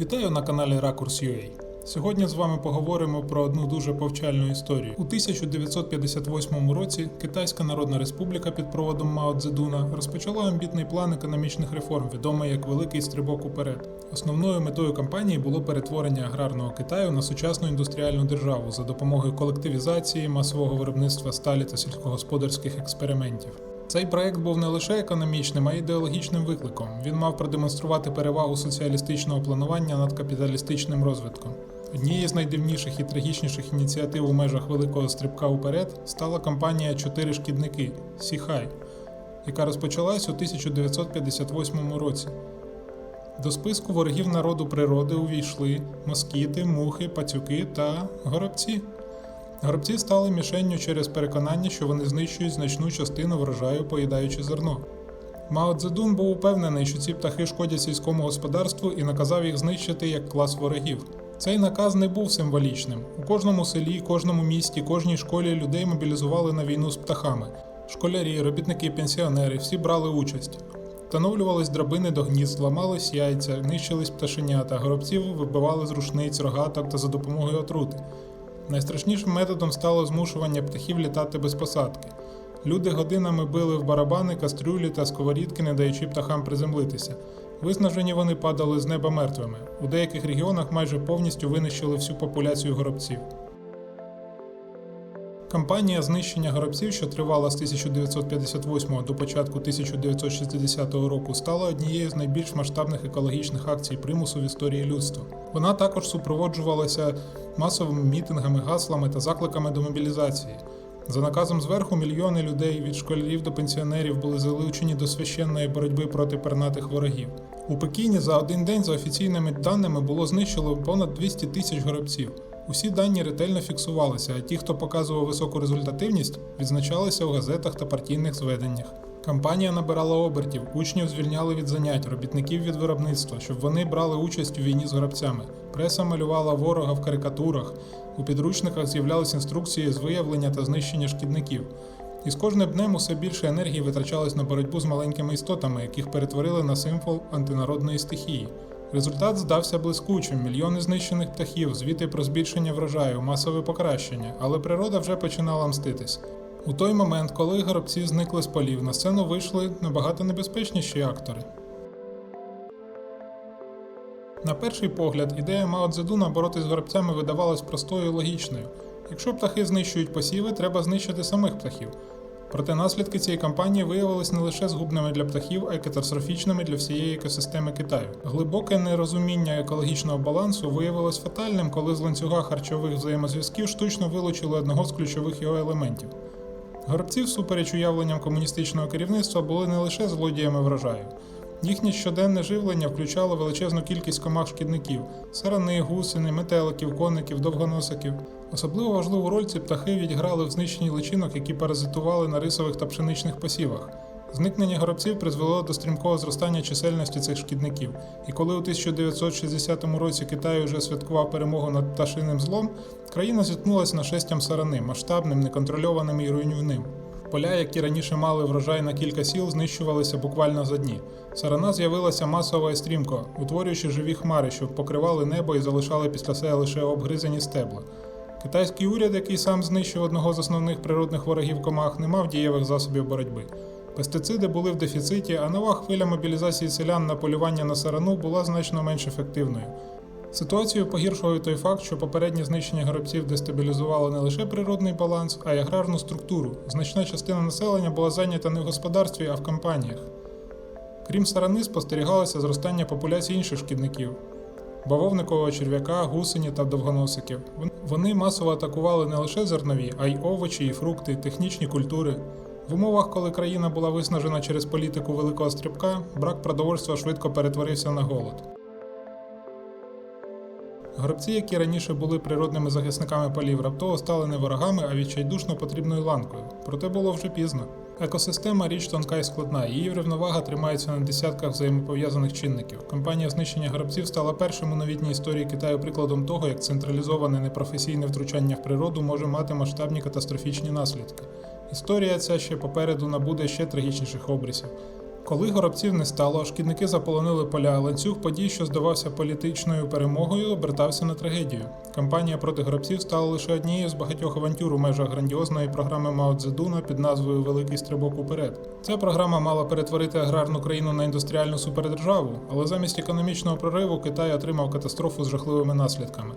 Вітаю на каналі Ракурс.ua. Сьогодні з вами поговоримо про одну дуже повчальну історію. У 1958 році Китайська Народна Республіка під проводом Мао Цзедуна розпочала амбітний план економічних реформ, відомий як Великий стрибок уперед. Основною метою кампанії було перетворення аграрного Китаю на сучасну індустріальну державу за допомогою колективізації, масового виробництва сталі та сільськогосподарських експериментів. Цей проект був не лише економічним, а й ідеологічним викликом. Він мав продемонструвати перевагу соціалістичного планування над капіталістичним розвитком. Однією з найдивніших і трагічніших ініціатив у межах великого стрибка уперед стала кампанія Чотири шкідники Сіхай, яка розпочалась у 1958 році. До списку ворогів народу природи увійшли москіти, мухи, пацюки та горобці. Горобці стали мішенню через переконання, що вони знищують значну частину врожаю, поїдаючи зерно. Мао Цзедун був упевнений, що ці птахи шкодять сільському господарству і наказав їх знищити як клас ворогів. Цей наказ не був символічним. У кожному селі, кожному місті, кожній школі людей мобілізували на війну з птахами. Школярі, робітники, пенсіонери всі брали участь. Встановлювались драбини до гнізд, ламались яйця, нищились пташенята, горобців вибивали з рушниць, рогаток та за допомогою отрути. Найстрашнішим методом стало змушування птахів літати без посадки. Люди годинами били в барабани, кастрюлі та сковорідки, не даючи птахам приземлитися. Виснажені вони падали з неба мертвими. У деяких регіонах майже повністю винищили всю популяцію горобців. Кампанія знищення горобців, що тривала з 1958 до початку 1960 року, стала однією з найбільш масштабних екологічних акцій примусу в історії людства. Вона також супроводжувалася масовими мітингами, гаслами та закликами до мобілізації. За наказом зверху мільйони людей від школярів до пенсіонерів були залучені до священної боротьби проти пернатих ворогів. У Пекіні за один день, за офіційними даними, було знищено понад 200 тисяч горобців. Усі дані ретельно фіксувалися, а ті, хто показував високу результативність, відзначалися у газетах та партійних зведеннях. Кампанія набирала обертів, учнів звільняли від занять, робітників від виробництва, щоб вони брали участь у війні з горобцями. Преса малювала ворога в карикатурах. У підручниках з'являлися інструкції з виявлення та знищення шкідників. І з кожним днем усе більше енергії витрачалось на боротьбу з маленькими істотами, яких перетворили на символ антинародної стихії. Результат здався блискучим: мільйони знищених птахів, звіти про збільшення врожаю, масове покращення, але природа вже починала мститись. У той момент, коли горобці зникли з полів, на сцену вийшли набагато небезпечніші актори. На перший погляд, ідея Мао Цзедуна боротись з горобцями видавалась простою і логічною. Якщо птахи знищують посіви, треба знищити самих птахів. Проте наслідки цієї кампанії виявились не лише згубними для птахів, а й катастрофічними для всієї екосистеми Китаю. Глибоке нерозуміння екологічного балансу виявилось фатальним, коли з ланцюга харчових взаємозв'язків штучно вилучили одного з ключових його елементів. Горобці, всупереч уявленням комуністичного керівництва, були не лише злодіями врожаю. Їхнє щоденне живлення включало величезну кількість комах шкідників сарани, гусини, метеликів, коників, довгоносиків. Особливо важливу роль ці птахи відіграли в знищенні личинок, які паразитували на рисових та пшеничних посівах. Зникнення горобців призвело до стрімкого зростання чисельності цих шкідників, і коли у 1960 році Китай вже святкував перемогу над пташиним злом, країна зіткнулася нашестям сарани, масштабним, неконтрольованим і руйнівним. Поля, які раніше мали врожай на кілька сіл, знищувалися буквально за дні. Сарана з'явилася масово і стрімко, утворюючи живі хмари, що покривали небо і залишали після себе лише обгризані стебла. Китайський уряд, який сам знищив одного з основних природних ворогів комах, не мав дієвих засобів боротьби. Пестициди були в дефіциті, а нова хвиля мобілізації селян на полювання на сарану була значно менш ефективною. Ситуацію погіршував і той факт, що попереднє знищення горобців дестабілізувало не лише природний баланс, а й аграрну структуру. Значна частина населення була зайнята не в господарстві, а в кампаніях. Крім сарани, спостерігалося зростання популяцій інших шкідників бавовникового черв'яка, гусені та довгоносиків. Вони масово атакували не лише зернові, а й овочі і фрукти, технічні культури. В умовах, коли країна була виснажена через політику великого стрибка, брак продовольства швидко перетворився на голод. Горобці, які раніше були природними захисниками полів, раптово стали не ворогами, а відчайдушно потрібною ланкою. Проте було вже пізно. Екосистема річ тонка і складна, її рівновага тримається на десятках взаємопов'язаних чинників. Кампанія знищення горобців стала першим у новітній історії Китаю прикладом того, як централізоване непрофесійне втручання в природу може мати масштабні катастрофічні наслідки. Історія ця ще попереду набуде ще трагічніших обрисів. Коли горобців не стало, шкідники заполонили поля, ланцюг подій, що здавався політичною перемогою, обертався на трагедію. Кампанія проти горобців стала лише однією з багатьох авантюр у межах грандіозної програми Мао Цзедуна під назвою Великий стрибок уперед. Ця програма мала перетворити аграрну країну на індустріальну супердержаву, але замість економічного прориву Китай отримав катастрофу з жахливими наслідками.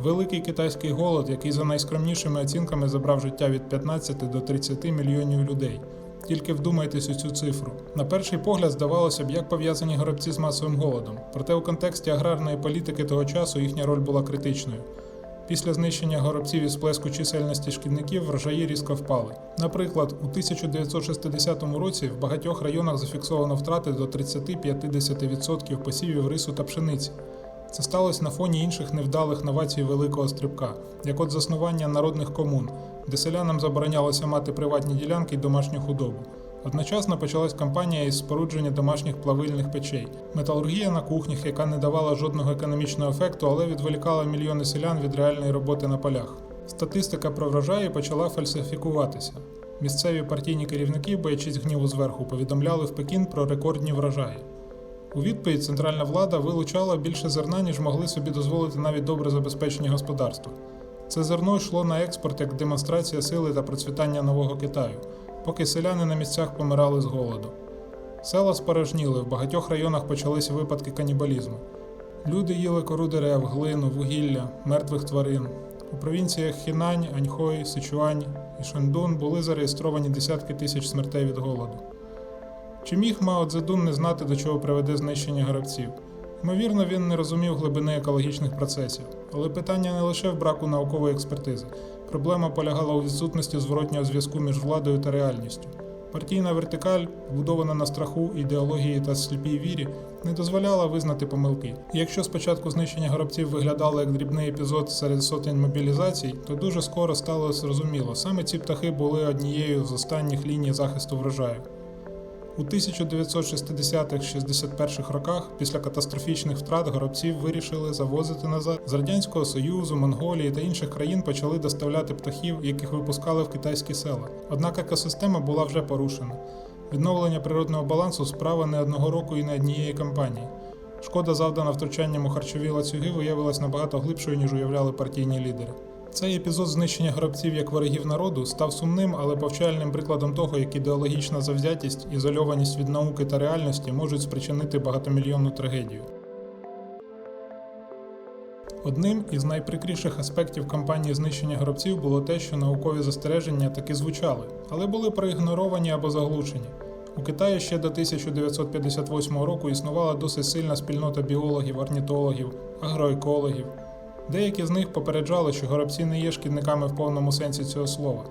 Великий китайський голод, який за найскромнішими оцінками забрав життя від 15 до 30 мільйонів людей. Тільки вдумайтесь у цю цифру. На перший погляд здавалося б, як пов'язані горобці з масовим голодом. Проте у контексті аграрної політики того часу їхня роль була критичною. Після знищення горобців і сплеску чисельності шкідників врожаї різко впали. Наприклад, у 1960 році в багатьох районах зафіксовано втрати до 30-50% посівів рису та пшениці. Це сталося на фоні інших невдалих новацій великого стрибка, як от заснування народних комун, де селянам заборонялося мати приватні ділянки й домашню худобу. Одночасно почалась кампанія із спорудження домашніх плавильних печей, металургія на кухнях, яка не давала жодного економічного ефекту, але відволікала мільйони селян від реальної роботи на полях. Статистика про врожаї почала фальсифікуватися. Місцеві партійні керівники, боячись гніву зверху, повідомляли в Пекін про рекордні врожаї. У відповідь центральна влада вилучала більше зерна, ніж могли собі дозволити навіть добре забезпечені господарства. Це зерно йшло на експорт як демонстрація сили та процвітання нового Китаю, поки селяни на місцях помирали з голоду. Села спорожніли, в багатьох районах почалися випадки канібалізму. Люди їли кору дерев, глину, вугілля, мертвих тварин. У провінціях Хінань, Аньхой, Сичуань і Шендун були зареєстровані десятки тисяч смертей від голоду. Чи міг Мао Цзедун не знати, до чого приведе знищення гравців? Ймовірно, він не розумів глибини екологічних процесів, але питання не лише в браку наукової експертизи. Проблема полягала у відсутності зворотнього зв'язку між владою та реальністю. Партійна вертикаль, будована на страху, ідеології та сліпій вірі, не дозволяла визнати помилки. І якщо спочатку знищення горобців виглядало як дрібний епізод серед сотень мобілізацій, то дуже скоро стало зрозуміло, саме ці птахи були однією з останніх ліній захисту врожаю. У 1960-61 роках, після катастрофічних втрат, горобців вирішили завозити назад. З Радянського Союзу, Монголії та інших країн почали доставляти птахів, яких випускали в китайські села. Однак екосистема була вже порушена. Відновлення природного балансу справа не одного року і не однієї кампанії. Шкода, завдана втручанням у харчові ланцюги, виявилась набагато глибшою, ніж уявляли партійні лідери. Цей епізод знищення горобців як ворогів народу став сумним, але повчальним прикладом того, як ідеологічна завзятість, ізольованість від науки та реальності можуть спричинити багатомільйонну трагедію. Одним із найприкріших аспектів кампанії знищення горобців було те, що наукові застереження таки звучали, але були проігноровані або заглушені. У Китаї ще до 1958 року існувала досить сильна спільнота біологів, орнітологів, агроекологів. Деякі з них попереджали, що горобці не є шкідниками в повному сенсі цього слова.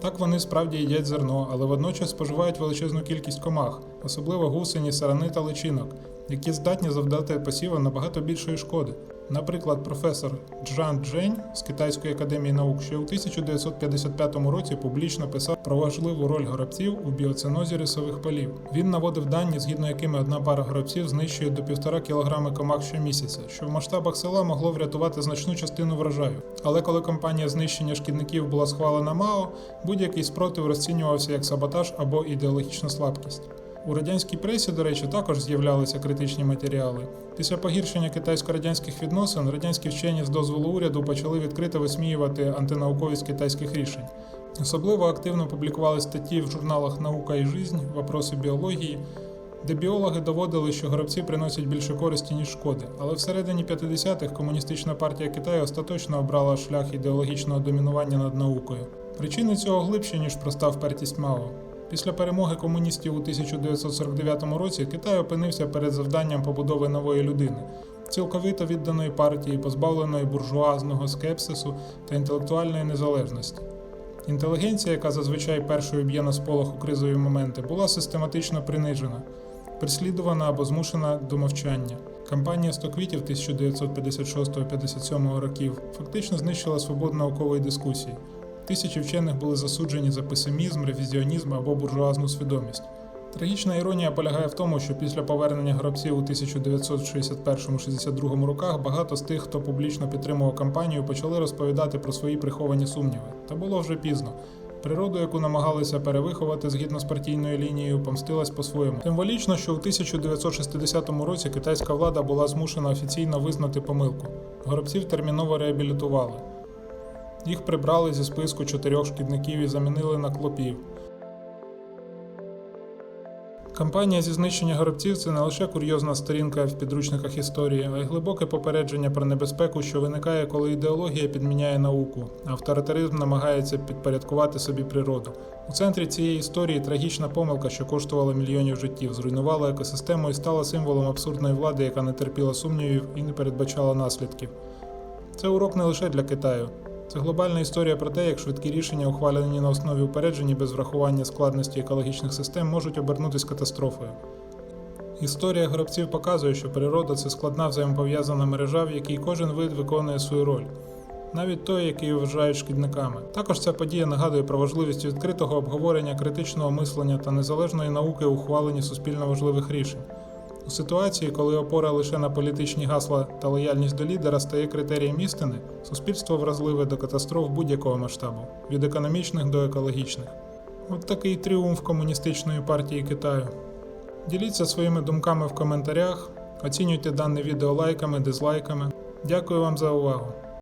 Так вони справді їдять зерно, але водночас споживають величезну кількість комах, особливо гусені, сарани та личинок, які здатні завдати посівам набагато більшої шкоди. Наприклад, професор Джан Джень з Китайської академії наук ще у 1955 році публічно писав про важливу роль горобців у біоценозі рисових полів. Він наводив дані, згідно якими одна пара горобців знищує до 1,5 кг комах щомісяця, що в масштабах села могло врятувати значну частину врожаю. Але коли кампанія знищення шкідників була схвалена МАО, будь-який спротив розцінювався як саботаж або ідеологічна слабкість. У радянській пресі, до речі, також з'являлися критичні матеріали. Після погіршення китайсько-радянських відносин радянські вчені з дозволу уряду почали відкрито висміювати антинауковість китайських рішень. Особливо активно публікували статті в журналах Наука і жизнь, вопроси біології, де біологи доводили, що горобці приносять більше користі, ніж шкоди. Але всередині 50-х комуністична партія Китаю остаточно обрала шлях ідеологічного домінування над наукою. Причини цього глибші, ніж проста впертість Мао. Після перемоги комуністів у 1949 році Китай опинився перед завданням побудови нової людини, цілковито відданої партії, позбавленої буржуазного скепсису та інтелектуальної незалежності. Інтелігенція, яка зазвичай першою б'є на сполох у кризові моменти, була систематично принижена, переслідувана або змушена до мовчання. Кампанія «100 квітів 1956-57 років фактично знищила свободу наукової дискусії. Тисячі вчених були засуджені за песимізм, ревізіонізм або буржуазну свідомість. Трагічна іронія полягає в тому, що після повернення гробців у 1961-62 роках багато з тих, хто публічно підтримував кампанію, почали розповідати про свої приховані сумніви. Та було вже пізно. Природу, яку намагалися перевиховати згідно з партійною лінією, помстилась по-своєму. Символічно, що у 1960 році китайська влада була змушена офіційно визнати помилку. Горобців терміново реабілітували. Їх прибрали зі списку чотирьох шкідників і замінили на клопів. Кампанія зі знищення горобців це не лише курйозна сторінка в підручниках історії, а й глибоке попередження про небезпеку, що виникає, коли ідеологія підміняє науку, авторитаризм намагається підпорядкувати собі природу. У центрі цієї історії трагічна помилка, що коштувала мільйонів життів, зруйнувала екосистему і стала символом абсурдної влади, яка не терпіла сумнівів і не передбачала наслідків. Це урок не лише для Китаю. Це глобальна історія про те, як швидкі рішення, ухвалені на основі упереджень без врахування складності екологічних систем, можуть обернутися катастрофою. Історія гробців показує, що природа це складна взаємопов'язана мережа, в якій кожен вид виконує свою роль, навіть той, який вважають шкідниками. Також ця подія нагадує про важливість відкритого обговорення, критичного мислення та незалежної науки ухваленні суспільно важливих рішень. У ситуації, коли опора лише на політичні гасла та лояльність до лідера стає критерієм істини, суспільство вразливе до катастроф будь-якого масштабу, від економічних до екологічних. От такий тріумф комуністичної партії Китаю. Діліться своїми думками в коментарях, оцінюйте дане відео лайками, дизлайками. Дякую вам за увагу!